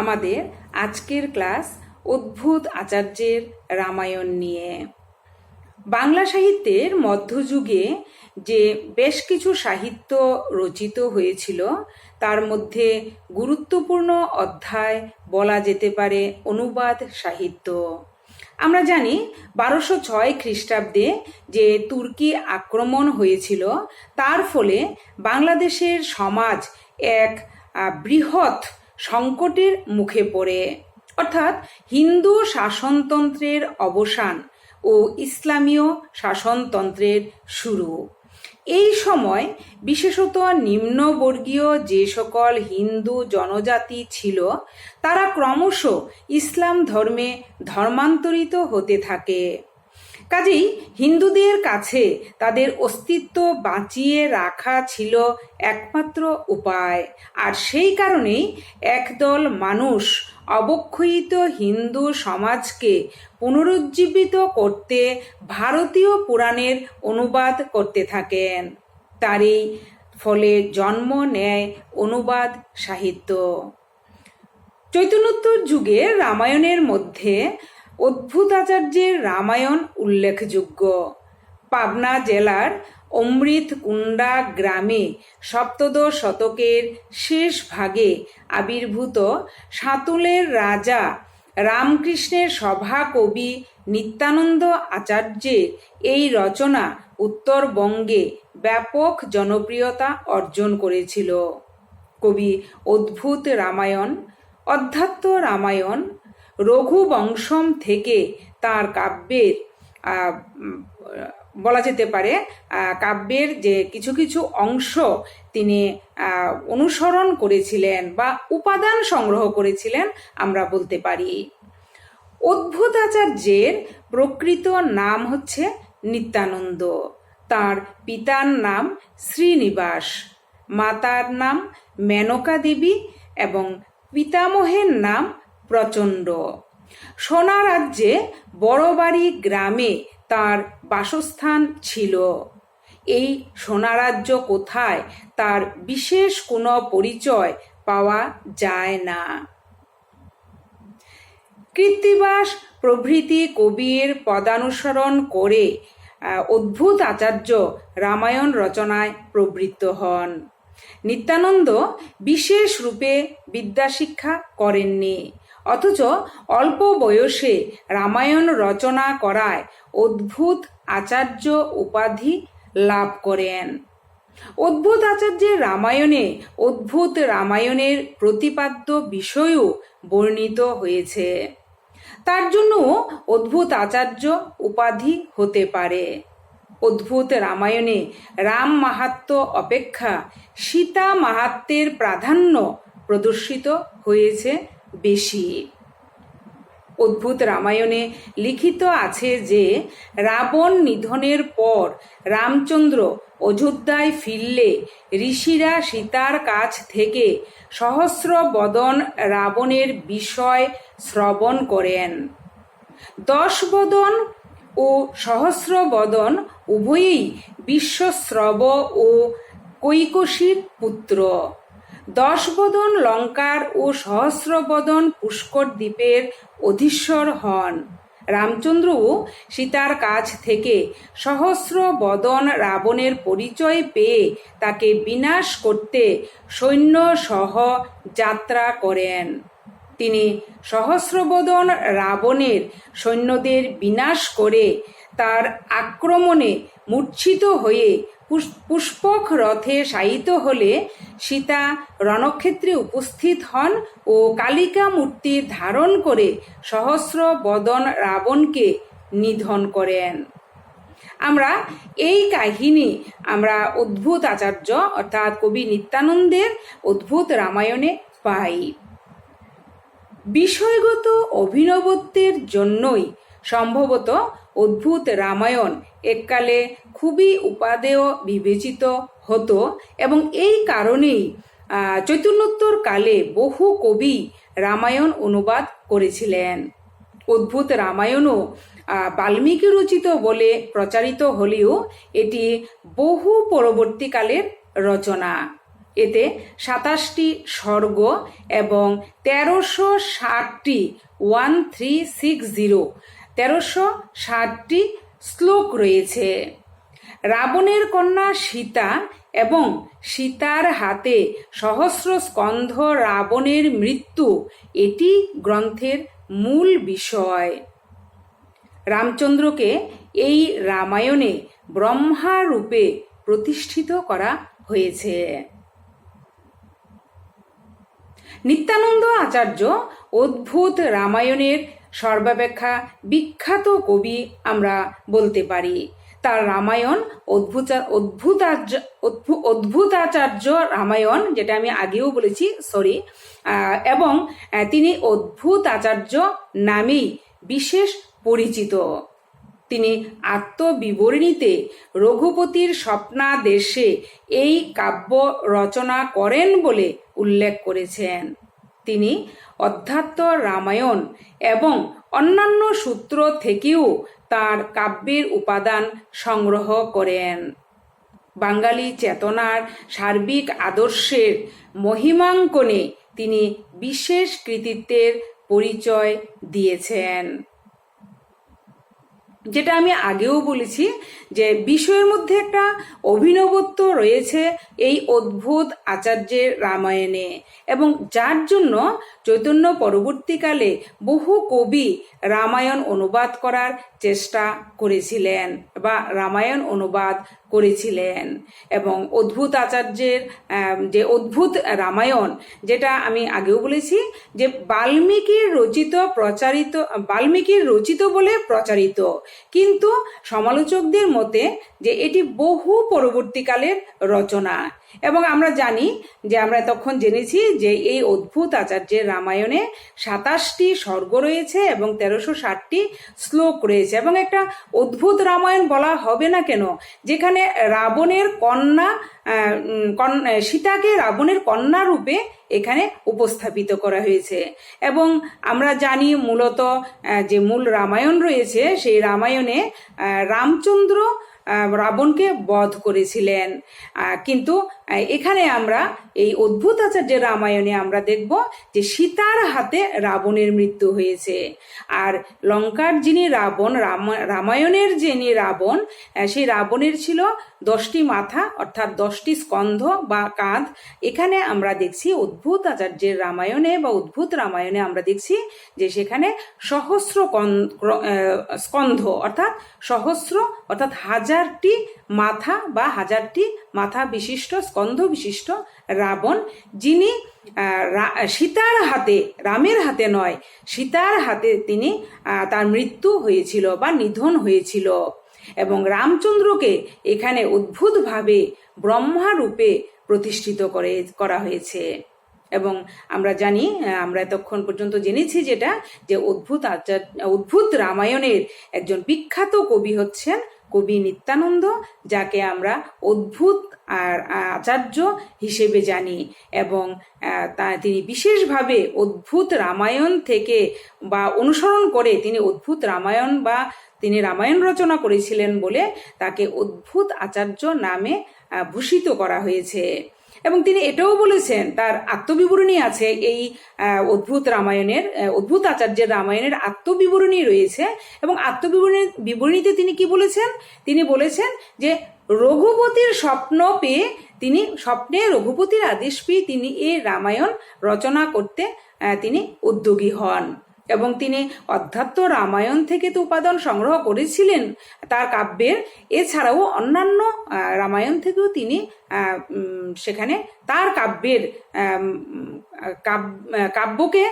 আমাদের আজকের ক্লাস অদ্ভুত আচার্যের রামায়ণ নিয়ে। বাংলা সাহিত্যের মধ্যযুগে যে বেশ কিছু সাহিত্য রচিত হয়েছিল, তার মধ্যে গুরুত্বপূর্ণ অধ্যায় বলা যেতে পারে অনুবাদ সাহিত্য। আমরা জানি বারোশো ছয় খ্রিস্টাব্দে যে তুর্কি আক্রমণ হয়েছিল, তার ফলে বাংলাদেশের সমাজ এক বৃহৎ সংকটের মুখে পড়ে। অর্থাৎ হিন্দু শাসনতন্ত্রের অবসান ও ইসলামীয় শাসনতন্ত্রের শুরু। এই সময় বিশেষত নিম্নবর্গীয় যে সকল হিন্দু জনজাতি ছিল, তারা ক্রমশ ইসলাম ধর্মে ধর্মান্তরিত হতে থাকে। কাজেই হিন্দুদের কাছে তাদের অস্তিত্ব বাঁচিয়ে রাখা ছিল একমাত্র উপায়। আর সেই কারণেই একদল মানুষ অবক্ষয়িত হিন্দু সমাজকে পুনরুজ্জীবিত করতে ভারতীয় পুরাণের অনুবাদ করতে থাকেন। তারই ফলে জন্ম নেয় অনুবাদ সাহিত্য। চৈতন্যোত্তর যুগে রামায়ণের মধ্যে অদ্ভুতাচার্যের রামায়ণ উল্লেখযোগ্য। পাবনা জেলার অমৃত কুণ্ডা গ্রামে সপ্তদশ শতকের শেষ ভাগে আবির্ভূত সাঁতুলের রাজা রামকৃষ্ণের সভা কবি নিত্যানন্দ আচার্যের এই রচনা উত্তরবঙ্গে ব্যাপক জনপ্রিয়তা অর্জন করেছিল। কবি অদ্ভুত রামায়ণ, অধ্যাত্ম রামায়ণ রঘুবংশম থেকে তার কাব্যের বলা যেতে পারে কাব্যের যে কিছু কিছু অংশ তিনি অনুসরণ করেছিলেন বা উপাদান সংগ্রহ করেছিলেন আমরা বলতে পারি। অদ্ভুত আচার্যের প্রকৃত নাম হচ্ছে নিত্যানন্দ। তার পিতার নাম শ্রীনিবাস, মাতার নাম মেনকা দেবী এবং পিতামহের নাম প্রচণ্ড। সোনা রাজ্যে বড়বাড়ি গ্রামে তার বাসস্থান ছিল। এই সোনারাজ্য কোথায় তার বিশেষ কোনো পরিচয় পাওয়া যায় না। কৃত্তিবাস প্রভৃতি কবির পদানুসরণ করে অদ্ভুত আচার্য রামায়ণ রচনায় প্রবৃত্ত হন। নিত্যানন্দ বিশেষ রূপে বিদ্যাশিক্ষা করেননি। অথচ অল্প বয়সে রামায়ণ রচনা করায় অদ্ভুত আচার্য উপাধি লাভ করেন। অদ্ভুত আচার্যের রামায়ণে অদ্ভুত রামায়ণের প্রতিপাদ্য বিষয়ও বর্ণিত হয়েছে। তার জন্য অদ্ভুত আচার্য উপাধি হতে পারে। অদ্ভুত রামায়ণে রাম মাহাত্ম অপেক্ষা সীতা মাহাত্মের প্রাধান্য প্রদর্শিত হয়েছে বেশি অদ্ভুত রামায়ণে লিখিত আছে যে রাবণ নিধনের পর রামচন্দ্র অযোধ্যায় ফিরলে ঋষিরা সীতার কাছ থেকে সহস্র বদন রাবণের বিষয় শ্রবণ করেন। দশ বদন ও সহস্র বদন উভয়ই বিশ্বশ্রব ও কৈকশীর পুত্র। দশবদন লঙ্কার ও সহস্রবদন পুষ্কর দ্বীপের অধীশ্বর হন। রামচন্দ্রও সীতার কাছ থেকে সহস্র বদন রাবণের পরিচয় পেয়ে তাকে বিনাশ করতে সৈন্য সহ যাত্রা করেন। তিনি সহস্রবদন রাবণের সৈন্যদের বিনাশ করে তার আক্রমণে মূর্ছিত হয়ে পুষ্পক রথে শায়িত হলে সীতা রণক্ষেত্রে উপস্থিত হন ও কালিকা মূর্তি ধারণ করে সহস্র বদন রাবণকে নিধন করেন। আমরা এই কাহিনী, আমরা অদ্ভুত আচার্য অর্থাৎ কবি নিত্যানন্দের অদ্ভুত রামায়ণে পাই। বিষয়গত অভিনবত্বের জন্যই সম্ভবত অদ্ভুত রামায়ণ এককালে খুবই উপাদেয় বিবেচিত হতো এবং এই কারণেই চৈতন্যোত্তর কালে বহু কবি রামায়ণ অনুবাদ করেছিলেন। অদ্ভুত রামায়ণও বাল্মীকি রচিত বলে প্রচারিত হলেও এটি বহু পরবর্তীকালের রচনা। এতে সাতাশটি স্বর্গ এবং তেরোশো ষাটটি ওয়ান থ্রি সিক্স জিরো তেরোশো ষাটটি শ্লোক রয়েছে। রাবণের কন্যা সীতা এবং সীতার হাতে সহস্র স্কন্ধ রাবণের মৃত্যু, এটি গ্রন্থের মূল বিষয়। রামচন্দ্রকে এই রামায়ণে ব্রহ্মা রূপে প্রতিষ্ঠিত করা হয়েছে। নিত্যানন্দ আচার্য অদ্ভুত রামায়ণের সর্বাপেক্ষা বিখ্যাত কবি আমরা বলতে পারি। তার রামায়ণ অদ্ভুত অদ্ভুতাচার্য অদ্ভুতাচার্য রামায়ণ, যেটা আমি আগেও বলেছি সরি এবং তিনি অদ্ভুত আচার্য নামেই বিশেষ পরিচিত। তিনি আত্মবিবরণীতে রঘুপতির স্বপ্নাদেশে এই কাব্য রচনা করেন বলে উল্লেখ করেছেন। তিনি অধ্যাত্ম রামায়ণ এবং অন্যান্য সূত্র থেকেও তার কাব্যের উপাদান সংগ্রহ করেন। বাঙালি চেতনার সার্বিক আদর্শের মহিমাঙ্কনে তিনি বিশেষ কৃতিত্বের পরিচয় দিয়েছেন। যেটা আমি আগেও বলেছি যে বিষয়ের মধ্যে একটা অভিনবত্ব রয়েছে এই অদ্ভুত আচার্যের রামায়ণে। এবং যার জন্য চৈতন্য পরবর্তীকালে বহু কবি রামায়ণ অনুবাদ করার চেষ্টা করেছিলেন বা রামায়ণ অনুবাদ করেছিলেন। এবং অদ্ভুত আচার্যের যে অদ্ভুত রামায়ণ, যেটা আমি আগেও বলেছি, যে বাল্মীকির রচিত প্রচারিত, বাল্মীকির রচিত বলে প্রচারিত। কিন্তু সমালোচকদের মতে যে এটি বহু পরবর্তীকালের রচনা। এবং আমরা জানি যে আমরা তখন জেনেছি যে এই অদ্ভুত আচার্যের রামায়ণে সাতাশটি স্বর্গ রয়েছে এবং তেরোশো ষাটটি শ্লোক রয়েছে এবং একটা অদ্ভুত রামায়ণ বলা হবে না কেন? যেখানে রাবণের কন্যা সীতাকে রাবণের কন্যা রূপে এখানে উপস্থাপিত করা হয়েছে। এবং আমরা জানি মূলত যে মূল রামায়ণ রয়েছে সেই রামায়ণে রামচন্দ্র রাবণকে বধ করেছিলেন। কিন্তু এখানে আমরা এই অদ্ভুত আচার্যের রামায়ণে আমরা দেখব যে সীতার হাতে রাবণের মৃত্যু হয়েছে। আর লঙ্কার যিনি রাবণ রামায়ণের যিনি রাবণ সেই রাবণের ছিল দশটি মাথা, অর্থাৎ দশটি স্কন্ধ বা কাঁধ। এখানে আমরা দেখছি অদ্ভুত আচার্যের রামায়ণে বা অদ্ভুত রামায়ণে আমরা দেখছি যে সেখানে সহস্র স্কন্ধ, অর্থাৎ সহস্র, অর্থাৎ হাজারটি মাথা বা হাজারটি মাথা বিশিষ্ট, স্কন্ধ বিশিষ্ট রাবণ, যিনি সীতার হাতে, রামের হাতে নয়, সীতার হাতে তিনি তার মৃত্যু হয়েছিল বা নিধন হয়েছিল। এবং রামচন্দ্রকে এখানে অদ্ভুতভাবে ব্রহ্মা রূপে প্রতিষ্ঠিত করে, করা হয়েছে। এবং আমরা জানি আমরা এতক্ষণ পর্যন্ত জেনেছি যেটা, যে অদ্ভুত আচার, অদ্ভুত রামায়ণের একজন বিখ্যাত কবি হচ্ছেন কবি নিত্যানন্দ, যাকে আমরা অদ্ভুত আর আচার্য হিসেবে জানি এবং তা তিনি বিশেষভাবে অদ্ভুত রামায়ণ থেকে বা অনুসরণ করে তিনি অদ্ভুত রামায়ণ বা তিনি রামায়ণ রচনা করেছিলেন বলে তাকে অদ্ভুত আচার্য নামে ভূষিত করা হয়েছে। এবং তিনি এটাও বলেছেন, তার আত্মবিবরণী আছে এই অদ্ভুত রামায়ণের অদ্ভুত আচার্যের রামায়ণের আত্মবিবরণী রয়েছে এবং আত্মবিবরণী, বিবরণীতে তিনি কি বলেছেন? তিনি বলেছেন যে রঘুপতির স্বপ্ন পেয়ে তিনি, স্বপ্নে রঘুপতির আদেশ পেয়ে তিনি এই রামায়ণ রচনা করতে তিনি উদ্যোগী হন। এবং তিনি অধ্যাত্ম রামায়ণ থেকে তো উপাদান সংগ্রহ করেছিলেন, তার কাব্যের, এছাড়াও অন্যান্য রামায়ণ থেকেও তিনি সেখানে তার কাব্যের কাব্যকে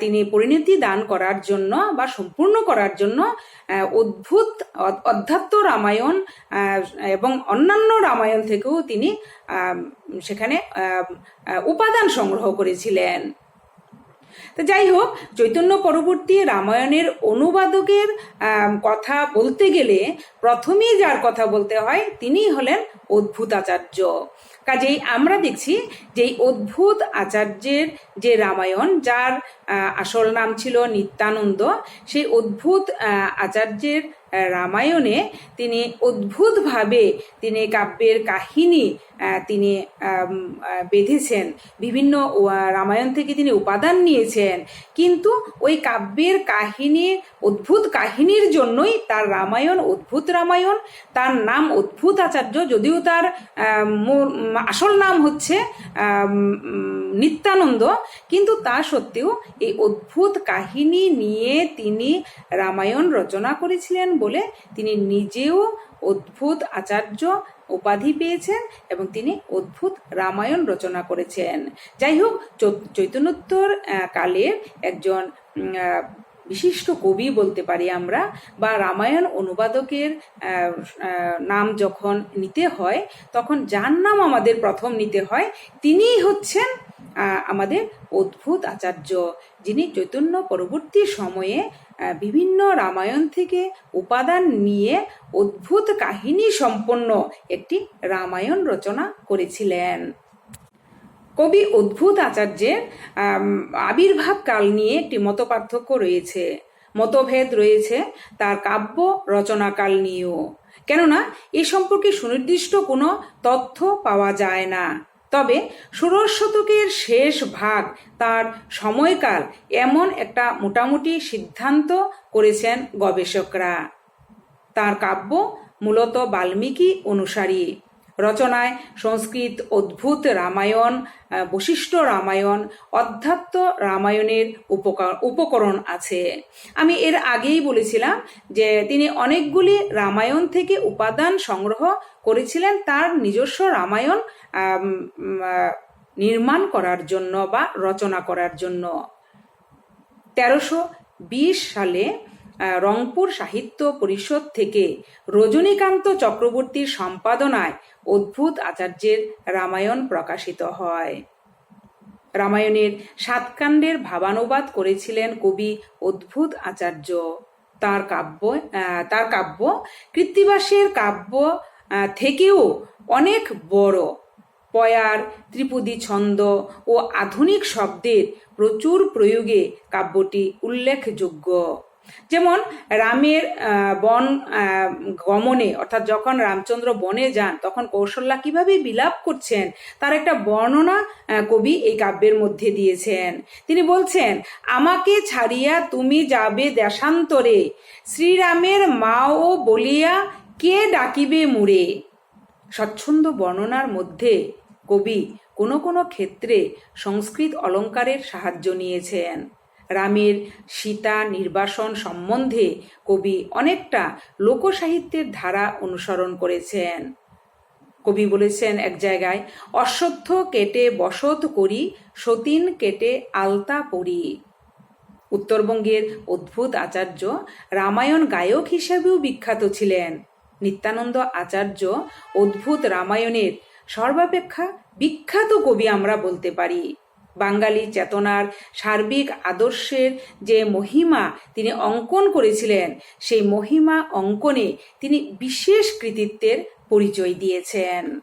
তিনি পরিণতি দান করার জন্য বা সম্পূর্ণ করার জন্য অদ্ভুত অধ্যাত্ম রামায়ণ এবং অন্যান্য রামায়ণ থেকেও তিনি সেখানে উপাদান সংগ্রহ করেছিলেন। তো যাই হোক, চৈতন্য পরবর্তী রামায়ণের অনুবাদকের কথা বলতে গেলে প্রথমেই যার কথা বলতে হয় তিনি হলেন অদ্ভুত আচার্য কাজেই আমরা দেখছি যে অদ্ভুত আচার্যের যে রামায়ণ, যার আসল নাম ছিল নিত্যানন্দ, সেই অদ্ভুত আচার্যের রামায়ণে তিনি অদ্ভুতভাবে তিনি কাব্যের কাহিনী তিনি বেঁধেছেন। বিভিন্ন রামায়ণ থেকে তিনি উপাদান নিয়েছেন। কিন্তু ওই কাব্যের কাহিনীর অদ্ভুত কাহিনীর জন্যই তার রামায়ণ অদ্ভুত রামায়ণ, তার নাম অদ্ভুত আচার্য, যদিও তার আসল নাম হচ্ছে নিত্যানন্দ। কিন্তু তা সত্ত্বেও এই অদ্ভুত কাহিনী নিয়ে তিনি রামায়ণ রচনা করেছিলেন বলে তিনি নিজেও অদ্ভুত আচার্য উপাধি পেয়েছেন এবং তিনি অদ্ভুত রামায়ণ রচনা করেছেন। যাই হোক চৈতন্যোত্তর কালের একজন বিশিষ্ট কবি বলতে পারি আমরা, বা রামায়ণ অনুবাদকের নাম যখন নিতে হয়, তখন যার নাম আমাদের প্রথম নিতে হয়, তিনিই হচ্ছেন আমাদের অদ্ভুত আচার্য, যিনি চৈতন্য পরবর্তী সময়ে বিভিন্ন রামায়ণ থেকে উপাদান নিয়ে অদ্ভুত কাহিনী সম্পন্ন একটি রামায়ণ রচনা করেছিলেন। কবি অদ্ভুত আচার্যের আবির্ভাব কাল নিয়ে একটি মতপার্থক্য রয়েছে। মতভেদ রয়েছে তার কাব্য রচনাকাল নিয়েও। কেননা, এ সম্পর্কে সুনির্দিষ্ট কোনো তথ্য পাওয়া যায় না। তবে ষোড়শ শতকের শেষ ভাগ তার সময়কাল এমন একটা মোটামুটি সিদ্ধান্ত করেছেন গবেষকরা। তার কাব্য মূলত বাল্মীকি অনুসারী। রচনায় সংস্কৃত অদ্ভুত রামায়ণ বশিষ্ঠ রামায়ণ, অধ্যাত্ম রামায়ণের উপকা- উপকরণ আছে। আমি এর আগেই বলেছিলাম যে তিনি অনেকগুলি রামায়ণ থেকে উপাদান সংগ্রহ করেছিলেন তার নিজস্ব রামায়ণ নির্মাণ করার জন্য বা রচনা করার জন্য। তেরোশো বিশ সালে রংপুর সাহিত্য পরিষদ থেকে রজনীকান্ত চক্রবর্তীর সম্পাদনায় অদ্ভুত আচার্যের রামায়ণ প্রকাশিত হয়। রামায়ণের সাতকাণ্ডের ভাবানুবাদ করেছিলেন কবি অদ্ভুত আচার্য। তার কাব্য তার কাব্য কৃত্তিবাসের কাব্য থেকেও অনেক বড়। পয়ার, ত্রিপুদী ছন্দ ও আধুনিক শব্দের প্রচুর প্রয়োগে কাব্যটি উল্লেখযোগ্য। যেমন রামের বন গমনে, অর্থাৎ যখন রামচন্দ্র বনে যান, তখন কৌশল্যা কীভাবে বিলাপ করছেন, তার একটা বর্ণনা কবি এই কাব্যের মধ্যে দিয়েছেন। তিনি বলছেন, আমাকে ছাড়িয়া তুমি যাবে দেশান্তরে, শ্রীরামের মাও বলিয়া কে ডাকিবে মুড়ে? স্বচ্ছন্দ বর্ণনার মধ্যে কবি কোনো কোনো ক্ষেত্রে সংস্কৃত অলঙ্কারের সাহায্য নিয়েছেন। রামের সীতা নির্বাসন সম্বন্ধে কবি অনেকটা লোকসাহিত্যের ধারা অনুসরণ করেছেন। কবি বলেছেন এক জায়গায়, অশ্বত্থ কেটে বসত করি, সতীন কেটে আলতা পরি। উত্তরবঙ্গের অদ্ভুত আচার্য রামায়ণ গায়ক হিসেবেও বিখ্যাত ছিলেন। নিত্যানন্দ আচার্য অদ্ভুত রামায়ণের সর্বাপেক্ষা বিখ্যাত কবি আমরা বলতে পারি। বাঙালি চেতনার সার্বিক আদর্শের যে মহিমা তিনি অঙ্কন করেছিলেন, সেই মহিমা অঙ্কনে তিনি বিশেষ কৃতিত্বের পরিচয় দিয়েছেন।